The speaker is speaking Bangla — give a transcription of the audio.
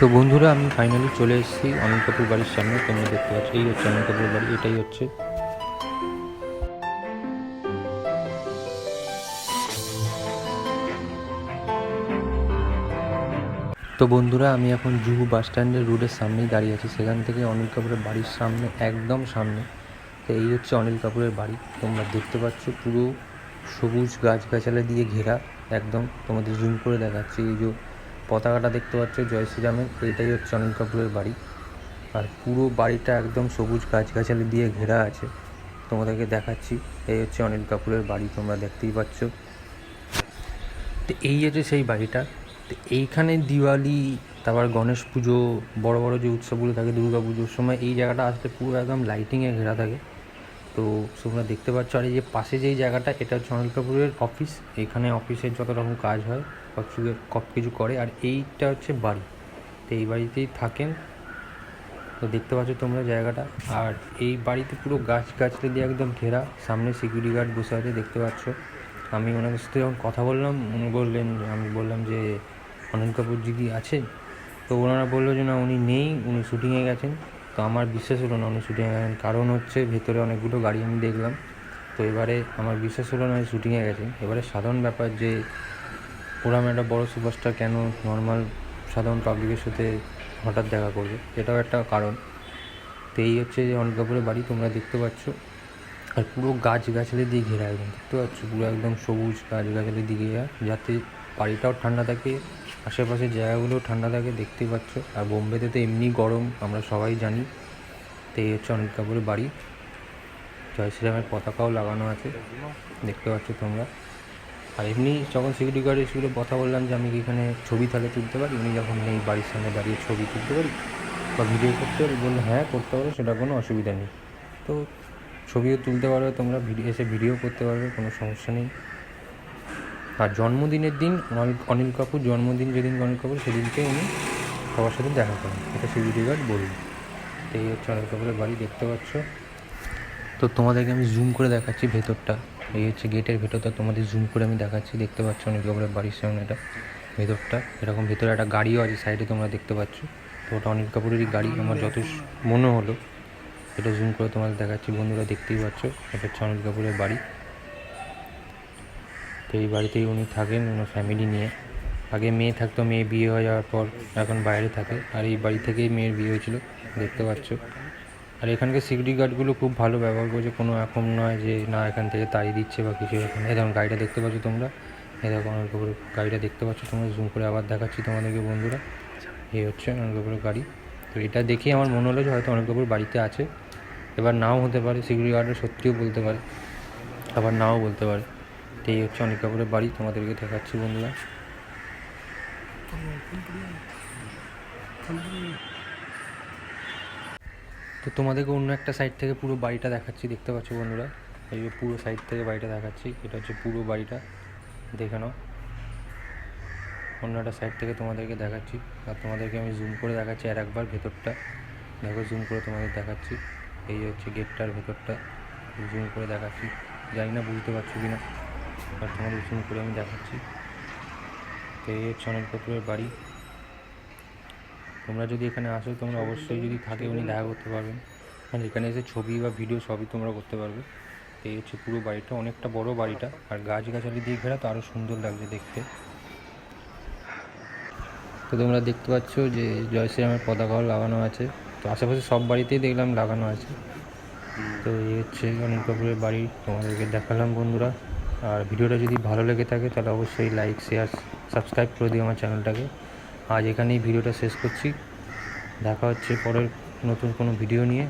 তো বন্ধুরা, আমি ফাইনালি চলে এসেছি অনিল কাপুর বাড়ির সামনে। তোমরা দেখতে পাচ্ছ, এই হচ্ছে অনিল কাপুর বাড়ি, এটাই হচ্ছে। তো বন্ধুরা, আমি এখন জুহু বাস স্ট্যান্ডের রোডের সামনেই দাঁড়িয়ে আছি। সেখান থেকে অনিল কাপুরের বাড়ির সামনে, একদম সামনে। তো এই হচ্ছে অনিল কাপুরের বাড়ি। তোমরা দেখতে পাচ্ছ, পুরো সবুজ গাছগাছালি দিয়ে ঘেরা। একদম তোমাদের জুম করে দেখাচ্ছি। এই যে পতাকাটা দেখতে পাচ্ছ, জয় শ্রীরামের এটাই হচ্ছে অনিল কাপুরের বাড়ি। আর পুরো বাড়িটা একদম সবুজ গাছগাছালি দিয়ে ঘেরা আছে। তোমাদেরকে দেখাচ্ছি, এই হচ্ছে অনিল কাপুরের বাড়ি, তোমরা দেখতেই পাচ্ছ। তো এই হচ্ছে সেই বাড়িটা। তো এইখানে দিওয়ালি, তারপর গণেশ পুজো, বড় বড় যে উৎসবগুলো থাকে দুর্গা পুজোর সময় এই জায়গাটা আসলে পুরো একদম লাইটিংয়ে ঘেরা থাকে। তো তোমরা দেখতে পাচ্ছ আর এই যে পাশে যেই জায়গাটা, এটা হচ্ছে অনিল কাপুরের অফিস এখানে অফিসের যত রকম কাজ হয়, সব কিছু সব কিছু করে। আর এইটা হচ্ছে বাড়ি। তো এই বাড়িতেই থাকেন। তো দেখতে পাচ্ছ তোমরা জায়গাটা। আর এই বাড়িতে পুরো গাছ গাছটা দিয়ে একদম ঘেরা। সামনে সিকিউরিটি গার্ড বসে আছে, দেখতে পাচ্ছ। আমি ওনাদের সাথে যখন কথা বললাম, উনি বললেন আমি বললাম যে অনিল কাপুর দিদি আছেন? তো ওনারা বলল যে, না, উনি নেই। উনি শুটিংয়ে গেছেন। তো আমার বিশ্বাস হলো না উনি শুটিংয়ে গেছেন। কারণ হচ্ছে ভেতরে অনেকগুলো গাড়ি আমি দেখলাম। তো এবারে আমার বিশ্বাস হলো না শুটিংয়ে গেছেন। এবারে সাধারণ ব্যাপার যে ওরম একটা বড় সুপারস্টার কেন নর্মাল সাধারণ পাবলিকের সাথে হঠাৎ দেখা করবে, এটাও একটা কারণ। তো এই হচ্ছে যে অনিল কাপুরের বাড়ি তোমরা দেখতে পাচ্ছ। আর পুরো গাছ গাছালি দিয়ে ঘেরা একদম, দেখতে পাচ্ছ? পুরো একদম সবুজ গাছ গাছালি দিয়ে ঘেরা। যাতে বাড়িটাও ঠান্ডা থাকে আশেপাশের জায়গাগুলো ঠান্ডা থাকে দেখতেই পাচ্ছ। আর বোম্বেতে তো এমনি গরম, আমরা সবাই জানি। তো এই হচ্ছে অনিল কাপুরের বাড়ি। জয় শ্রীরামের পতাকাও লাগানো আছে, দেখতে পাচ্ছ তোমরা। আর এমনি যখন সিকিউরিটি গার্ড এসেছিল কথা বললাম যে আমি এখানে ছবি তাহলে তুলতে পারি? উনি যখন নেই বাড়ির সামনে দাঁড়িয়ে ছবি তুলতে পারি বা ভিডিও করতে পারি, বলল হ্যাঁ করতে পারো, সেটা কোনো অসুবিধা নেই। তো ছবিও তুলতে পারবে, তোমরা ভিডিও এসে ভিডিও করতে পারবে, কোনো সমস্যা নেই। আর জন্মদিনের দিন অনিল অনিল কাপুর জন্মদিন যেদিন অনিল কাপুর, সেদিনকে উনি সবার সাথে দেখা করেন। এটা গার্ড বলল। তো এই হচ্ছে অনিল কাপুরের বাড়ি, দেখতে পাচ্ছ। তো তোমাদেরকে আমি জুম করে দেখাচ্ছি ভেতরটা। এই হচ্ছে গেটের ভেতরটা তোমাদের জুম করে আমি দেখাচ্ছি। দেখতে পাচ্ছ অনিল কাপুরের বাড়ির সামনে এটা, ভেতরটা। এরকম ভেতরে একটা গাড়িও আছে, সাইডে তোমরা দেখতে পাচ্ছ। তো ওটা অনিল কাপুরেরই গাড়ি, আমার যত মনে হলো। এটা জুম করে তোমাদের দেখাচ্ছি, বন্ধুরা দেখতেই পাচ্ছ। এটা হচ্ছে অনিল কাপুরের বাড়ি। তো এই বাড়িতেই উনি থাকেন, ওনার ফ্যামিলি নিয়ে। আগে মেয়ে থাকতো, মেয়ে বিয়ে হয়ে যাওয়ার পর এখন বাইরে থাকে। আর এই বাড়ি থেকেই মেয়ের বিয়ে হয়েছিল, দেখতে পাচ্ছ। আর এখানকার সিকিউরিটি গার্ডগুলো খুব ভালো ব্যবহার করছে, কোনো এখন নয় যে, না, এখান থেকে তাড়িয়ে দিচ্ছে বা কিছু এরকম। এই গাড়িটা দেখতে পাচ্ছ তোমরা? অনেক কাপুরের গাড়িটা দেখতে পাচ্ছ তোমরা? জুম করে আবার দেখাচ্ছি তোমাদেরকে, বন্ধুরা। এই হচ্ছে অনেক কাপুরের গাড়ি। তো এটা দেখেই আমার মনে হলো যে হয়তো অনেক কাপুর বাড়িতে আছে। এবার নাও হতে পারে সিকিউরিটি গার্ডের সত্যিও বলতে পারে। আবার নাও বলতে পারে। তো এই হচ্ছে অনেক কাপুরের বাড়ি, তোমাদেরকে দেখাচ্ছি বন্ধুরা। তো তোমাদেরকে অন্য একটা সাইড থেকে পুরো বাড়িটা দেখাচ্ছি, দেখতে পাচ্ছ বন্ধুরা? এই যে পুরো সাইড থেকে বাড়িটা দেখাচ্ছি, এটা হচ্ছে পুরো বাড়িটা, দেখে নাও। অন্য একটা সাইড থেকে তোমাদেরকে দেখাচ্ছি, আর তোমাদেরকে আমি জুম করে দেখাচ্ছি আর একবার ভেতরটা। দেখো জুম করে তোমাদের দেখাচ্ছি। এই হচ্ছে গেটটার ভেতরটা জুম করে দেখাচ্ছি। জানি না, বুঝতে পারছ কি না আর তোমাদের করে আমি দেখাচ্ছি। তো এই হচ্ছে অনিল কাপুরের বাড়ি। তোমরা যদি এখানে আসো, তোমরা অবশ্যই যদি থাকে উনি দেখা করতে পারবেন। আর এখানে এসে ছবি বা ভিডিও সবই তোমরা করতে পারবে। এই হচ্ছে পুরো বাড়িটা, অনেকটা বড় বাড়িটা। আর গাছগাছালি দিয়ে ঘেরা তো আরও সুন্দর লাগছে দেখতে। তো তোমরা দেখতে পাচ্ছ যে জয় শ্রীরামের পতাকাও লাগানো আছে। তো আশেপাশে সব বাড়িতেই দেখলাম লাগানো আছে। তো এই হচ্ছে অনিল কাপুরের বাড়ি। তোমাদেরকে দেখালাম বন্ধুরা। আর ভিডিওটা যদি ভালো লেগে থাকে, তাহলে অবশ্যই লাইক শেয়ার সাবস্ক্রাইব করে দিও আমার চ্যানেলটাকে। আজ এখানেই ভিডিওটা শেষ করছি। দেখা হচ্ছে পরের নতুন কোনো ভিডিও নিয়ে।